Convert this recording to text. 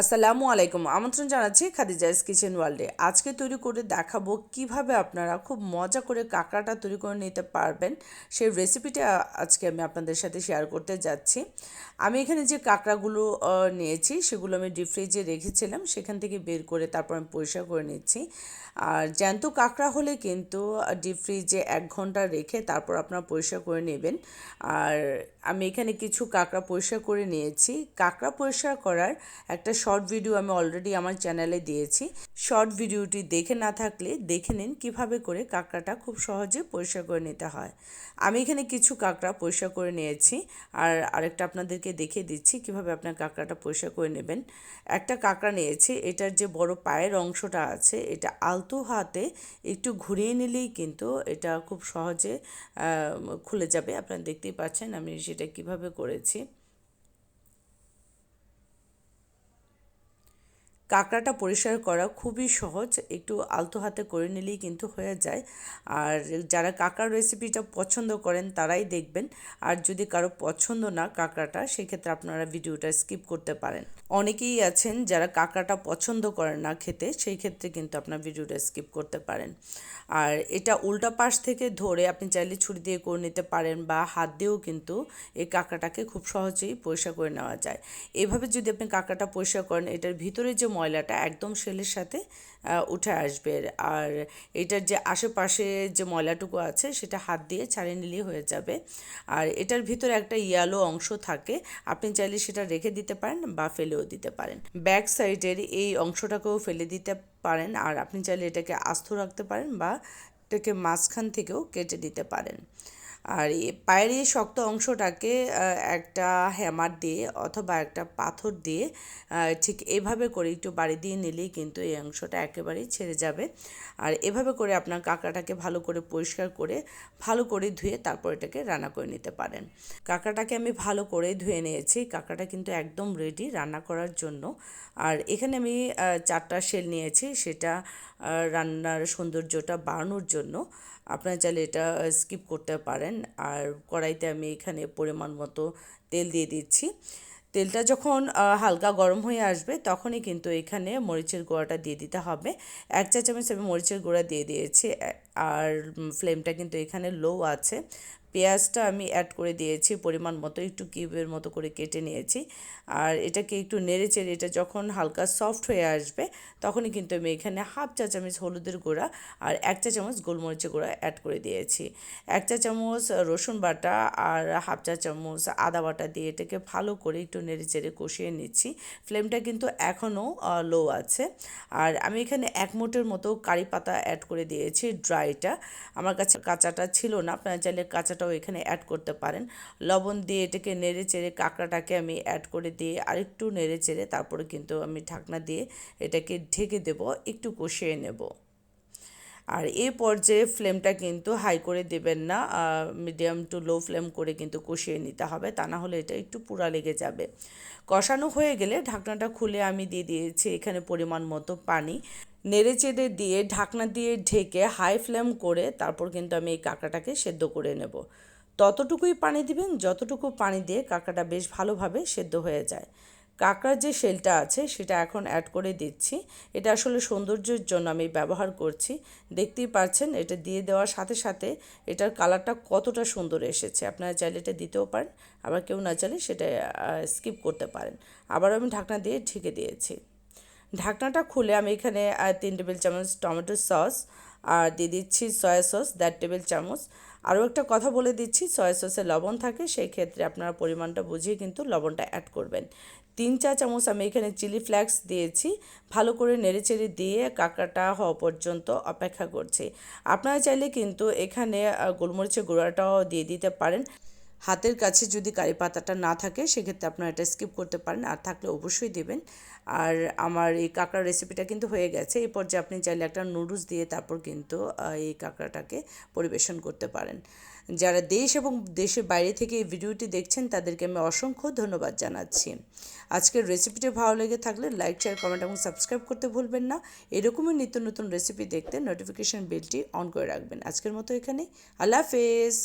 আসসালামু আলাইকুম। আমন্ত্রণ জানাচ্ছি খাদিজাস কিচেন ওয়ার্ল্ডে। আজকে তৈরি করে দেখাবো কীভাবে আপনারা খুব মজা করে কাঁকড়াটা তৈরি করে নিতে পারবেন। সেই রেসিপিটা আজকে আমি আপনাদের সাথে শেয়ার করতে যাচ্ছি। আমি এখানে যে কাঁকড়াগুলো নিয়েছি, সেগুলো আমি ডিপ ফ্রিজে রেখেছিলাম। সেখান থেকে বের করে তারপর আমি পরিষ্কার করে নিচ্ছি। আর জ্যান্ত কাঁকড়া হলে কিন্তু ডিপ ফ্রিজে এক ঘণ্টা রেখে তারপর আপনারা পরিষ্কার করে নেবেন। আর আমি এখানে কিছু কাঁকড়া পরিষ্কার করে নিয়েছি। কাঁকড়া পরিষ্কার করার একটা শর্ট ভিডিও আমি অলরেডি আমার চ্যানেলে দিয়েছি। শর্ট ভিডিওটি দেখে না থাকলে দেখে নিন কীভাবে করে কাঁকড়াটা খুব সহজে পরিষ্কার করে নিতে হয়। আমি এখানে কিছু কাঁকড়া পরিষ্কার করে নিয়েছি আর আরেকটা আপনাদেরকে দেখিয়ে দিচ্ছি কীভাবে আপনার কাঁকড়াটা পরিষ্কার করে নেবেন। একটা কাঁকড়া নিয়েছি, এটার যে বড় পায়ের অংশটা আছে, এটা আলতো হাতে একটু ঘুরিয়ে নিলেই কিন্তু এটা খুব সহজে খুলে যাবে। আপনারা দেখতেই পাচ্ছেন আমি সেটা কীভাবে করেছি। কাঁকড়াটা পরিষ্কার করা খুবই সহজ, একটু আলতো হাতে করে নিলেই কিন্তু হয়ে যায়। আর যারা কাঁকড়ার রেসিপিটা পছন্দ করেন তারাই দেখবেন। আর যদি কারও পছন্দ না কাঁকড়াটা, সেক্ষেত্রে আপনারা ভিডিওটা স্কিপ করতে পারেন। অনেকেই আছেন যারা কাঁকড়াটা পছন্দ করেন না খেতে, সেই ক্ষেত্রে কিন্তু আপনার ভিডিওটা স্কিপ করতে পারেন। আর এটা উল্টা পাশ থেকে ধরে আপনি চাইলে ছুরি দিয়ে করে নিতে পারেন বা হাত দিয়েও কিন্তু এই কাঁকড়াটাকে খুব সহজেই পরিষ্কার করে নেওয়া যায়। এভাবে যদি আপনি কাঁকড়াটা পরিষ্কার করেন, এটার ভিতরে যে ময়লাটা একদম শেলের সাথে উঠে আসবে। আর এটার যে আশেপাশে যে ময়লাটুকু আছে, সেটা হাত দিয়ে ছাড়িয়ে নিলেই হয়ে যাবে। আর এটার ভিতরে একটা ইয়ালো অংশ থাকে, আপনি চাইলে সেটা রেখে দিতে পারেন বা ফেলেও দিতে পারেন। ব্যাক সাইডের এই অংশটাকেও ফেলে দিতে পারেন, আর আপনি চাইলে এটাকে আস্ত রাখতে পারেন বা এটাকে মাঝখান থেকেও কেটে দিতে পারেন। আর পায়ের এই শক্ত অংশটাকে একটা হ্যামার দিয়ে অথবা একটা পাথর দিয়ে ঠিক এভাবে করে একটু বাড়ি দিয়ে নিলেই কিন্তু এই অংশটা একেবারেই ছেড়ে যাবে। আর এভাবে করে আপনার কাঁকড়াটাকে ভালো করে পরিষ্কার করে, ভালো করে ধুয়ে তারপর এটাকে রান্না করে নিতে পারেন। কাঁকড়াটাকে আমি ভালো করে ধুয়ে নিয়েছি, কাঁকড়াটা কিন্তু একদম রেডি রান্না করার জন্য। আর এখানে আমি চারটা শেল নিয়েছি, সেটা রান্নার সৌন্দর্যটা বাড়ানোর জন্য। আপনারা চাইলে এটা স্কিপ করতে পারেন। আর কড়াইতে আমি এখানে পরিমাণ মতো তেল দিয়ে দিচ্ছি। তেলটা যখন হালকা গরম হয়ে আসবে তখনই কিন্তু এখানে মরিচের গুঁড়াটা দিয়ে দিতে হবে। এক চা চামচ আমি মরিচের গুঁড়া দিয়ে দিয়েছি আর ফ্লেমটা কিন্তু এখানে লো আছে। পেঁয়াজটা আমি অ্যাড করে দিয়েছি পরিমাণ মতো, একটু কিউবের মতো করে কেটে নিয়েছি। আর এটাকে একটু নেড়ে চেড়ে, এটা যখন হালকা সফট হয়ে আসবে, তখনই কিন্তু আমি এখানে হাফ চা চামচ হলুদের গুঁড়া আর এক চা চামচ গোলমরিচের গুঁড়া অ্যাড করে দিয়েছি। এক চা চামচ রসুন বাটা আর হাফ চা চামচ আদা বাটা দিয়ে এটাকে ভালো করে একটু নেড়ে চেড়ে কষিয়ে নিচ্ছি। ফ্লেমটা কিন্তু এখনও লো আছে। আর আমি এখানে এক মুঠের মতো কারি পাতা অ্যাড করে দিয়েছি ড্রাইটা আমার কাছে কাঁচাটা ছিল না, আপনারা চাইলে কাঁচাটাও এখানে অ্যাড করতে পারেন। লবণ দিয়ে এটাকে নেড়ে চেড়ে কাঁকড়াটাকে আমি অ্যাড করে দিয়ে আরেকটু নেড়ে চেড়ে তারপরে কিন্তু আমি ঢাকনা দিয়ে এটাকে ঢেকে দেব, একটু কষিয়ে নেব। আর এই পর্যায়ে ফ্লেমটা কিন্তু হাই করে দেবেন না মিডিয়াম টু লো ফ্লেম করে কিন্তু কষিয়ে নিতে হবে, তা না হলে এটা একটু পুরা লেগে যাবে। কষানো হয়ে গেলে ঢাকনাটা খুলে আমি দিয়ে দিয়েছি এখানে পরিমাণ মতো পানি। নেড়ে চেড়ে দিয়ে, ঢাকনা দিয়ে ঢেকে হাই ফ্লেম করে তারপর কিন্তু আমি এই কাঁকড়াটাকে সেদ্ধ করে নেব। ততটুকুই পানি দিবেন, যতটুকু পানি দিয়ে কাঁকড়াটা বেশ ভালোভাবে সেদ্ধ হয়ে যায়। কাঁকড়ার যে শেলটা আছে সেটা এখন অ্যাড করে দিচ্ছি। এটা আসলে সৌন্দর্যের জন্য আমি ব্যবহার করছি। দেখতেই পাচ্ছেন, এটা দিয়ে দেওয়ার সাথে সাথে এটার কালারটা কতটা সুন্দর এসেছে। আপনারা চাইলে এটা দিতেও পারেন, আবার কেউ না চাইলে সেটা স্কিপ করতে পারেন। আবার আমি ঢাকনা দিয়ে ঢেকে দিয়েছি। ঢাকনাটা খুলে আমি এখানে তিন টেবিল চামচ টমেটো সস, আর দিয়ে দিচ্ছি সয়া সস, দেড় টেবিল চামচ। আরও একটা কথা বলে দিচ্ছি, সয়া সসে লবণ থাকে, সেই ক্ষেত্রে আপনারা পরিমাণটা বুঝিয়ে কিন্তু লবণটা অ্যাড করবেন। তিন চা চামচ আমি এখানে চিলি ফ্লেক্স দিয়েছি, ভালো করে নেড়েচেড়ে দিয়ে কাঁকড়াটা হওয়া পর্যন্ত অপেক্ষা করছি। আপনারা চাইলে কিন্তু এখানে গোলমরিচের গুঁড়াটাও দিয়ে দিতে পারেন। হাতের কাছে যদি কারি পাতাটা না থাকে, সেক্ষেত্রে আপনারা এটা স্কিপ করতে পারেন। আর থাকলে অবশ্যই দেবেন। আর আমার এই কাঁকড়ার রেসিপিটা কিন্তু হয়ে গেছে। এই পর্যায়ে আপনি চাইলে একটা নুডলস দিয়ে তারপর কিন্তু এই কাঁকড়াটাকে পরিবেশন করতে পারেন। যারা দেশ এবং দেশের বাইরে থেকে এই ভিডিওটি দেখছেন, তাদেরকে আমি অসংখ্য ধন্যবাদ জানাচ্ছি। আজকের রেসিপিটি ভালো লেগে থাকলে লাইক শেয়ার কমেন্ট এবং সাবস্ক্রাইব করতে ভুলবেন না। এরকমই নিত্য নতুন রেসিপি দেখতে নোটিফিকেশন বেলটি অন করে রাখবেন। আজকের মতো এখানে আল্লাহ হাফেজ।